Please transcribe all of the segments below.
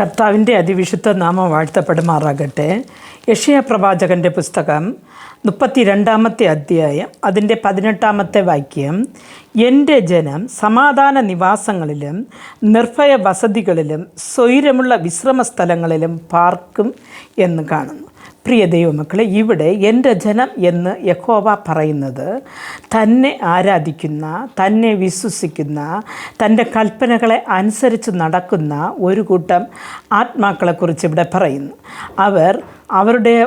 കർത്താവിന്റെ അതിവിശുദ്ധ നാമം വാഴ്ത്തപ്പെടുമാറാകട്ടെ. യഷയ പ്രവാചകന്റെ പുസ്തകം മുപ്പത്തി രണ്ടാമത്തെ അധ്യായം അതിന്റെ പതിനെട്ടാമത്തെ വാക്യം എന്റെ ജനം സമാധാന നിവാസങ്ങളിലും നിർഭയ വസതികളിലും സ്വൈരമുള്ള വിശ്രമ സ്ഥലങ്ങളിലും പാർക്കും എന്ന് കാണുന്നു. പ്രിയ ദൈവമക്കളെ ഇവിടെ എന്റെ ജനം എന്ന് യഹോവ പറയുന്നത് തന്നെ ആരാധിക്കുന്ന തന്നെ വിശ്വസിക്കുന്ന തന്റെ കൽപ്പനകളെ അനുസരിച്ച് നടക്കുന്ന ഒരു കൂട്ടം ആത്മാക്കളെക്കുറിച്ച് ഇവിടെ പറയുന്നു. അവർ അവരുടെ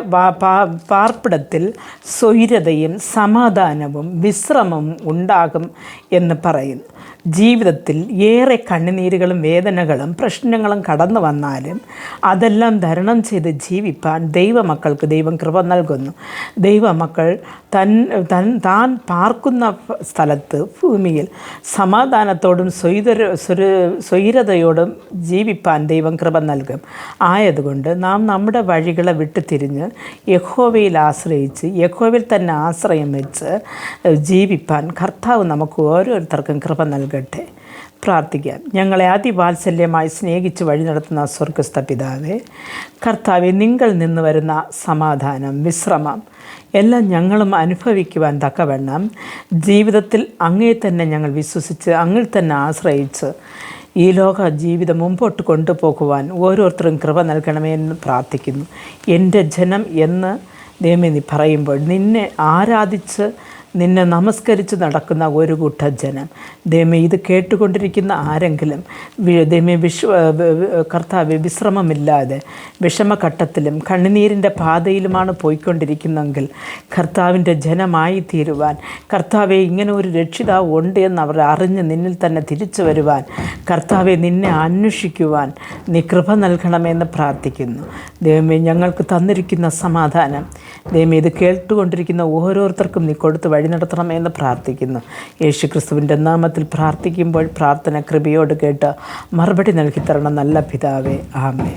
പാർപ്പിടത്തിൽ സ്വൈരതയും സമാധാനവും വിശ്രമവും ഉണ്ടാകും എന്ന് പറയുന്നു ജീവിതത്തിൽ ഏറെ കണ്ണുനീരുകളും വേദനകളും പ്രശ്നങ്ങളും കടന്നു വന്നാലും അതെല്ലാം തരണം ചെയ്ത് ജീവിപ്പാൻ ദൈവമക്കൾക്ക് ദൈവം കൃപ നൽകുന്നു. ദൈവമക്കൾ തൻ തൻ പാർക്കുന്ന സ്ഥലത്ത് ഭൂമിയിൽ സമാധാനത്തോടും സ്വൈതര സ്വൈരതയോടും ജീവിപ്പാൻ ദൈവം കൃപ നൽകും. ആയതുകൊണ്ട് നാം നമ്മുടെ വഴികളെ വിട്ടു തിരിഞ്ഞ് യഹോവയിൽ ആശ്രയിച്ച് യഹോവയിൽ തന്നെ ആശ്രയം വെച്ച് ജീവിപ്പാൻ കർത്താവ് നമുക്ക് ഓരോരുത്തർക്കും കൃപ നൽകട്ടെ. പ്രാർത്ഥിക്കാം. ഞങ്ങളെ അതിവാത്സല്യമായി സ്നേഹിച്ച് വഴി നടത്തുന്ന സ്വർഗസ്ഥ പിതാവേ കർത്താവെ നിങ്ങൾ നിന്ന് വരുന്ന സമാധാനം വിശ്രമം എല്ലാം ഞങ്ങളും അനുഭവിക്കുവാൻ തക്കവണ്ണം ജീവിതത്തിൽ അങ്ങേ തന്നെ ഞങ്ങൾ വിശ്വസിച്ച് അങ്ങിൽ തന്നെ ആശ്രയിച്ച് ഈ ലോക ജീവിതം മുമ്പോട്ട് കൊണ്ടുപോകുവാൻ ഓരോരുത്തരും കൃപ നൽകണമേ എന്ന് പ്രാർത്ഥിക്കുന്നു. എന്റെ ജനം എന്ന് ദൈവമേ നീ പറയുമ്പോൾ നിന്നെ ആരാധിച്ച് നിന്നെ നമസ്കരിച്ച് നടക്കുന്ന ഒരു കൂട്ട ജനം ഇത് കേട്ടുകൊണ്ടിരിക്കുന്ന ആരെങ്കിലും ദൈവമേ വിശ്വ കർത്താവ് വിശ്രമമില്ലാതെ വിഷമഘട്ടത്തിലും കണ്ണുനീരിന്റെ പാതയിലുമാണ് പോയിക്കൊണ്ടിരിക്കുന്നെങ്കിൽ കർത്താവിന്റെ ജനമായി തീരുവാൻ കർത്താവെ ഇങ്ങനെ ഒരു രക്ഷിതാവ് ഉണ്ട് എന്ന് അവർ അറിഞ്ഞ് നിന്നിൽ തന്നെ തിരിച്ചു വരുവാൻ കർത്താവെ നിന്നെ അന്വേഷിക്കുവാൻ നീ കൃപ നൽകണമെന്ന് പ്രാർത്ഥിക്കുന്നു. ദൈവമേ ഞങ്ങൾക്ക് തന്നിരിക്കുന്ന സമാധാനം ദൈവമേ ഇത് കേട്ടുകൊണ്ടിരിക്കുന്ന ഓരോരുത്തർക്കും നീ കൊടുത്ത് വഴി നടത്തണമെന്ന് പ്രാർത്ഥിക്കുന്നു. യേശു ക്രിസ്തുവിന്റെ നാമത്തിൽ പ്രാർത്ഥിക്കുമ്പോൾ പ്രാർത്ഥന കൃപയോട് കേട്ട് മറുപടി നൽകി തരണം നല്ല പിതാവേ. ആമേ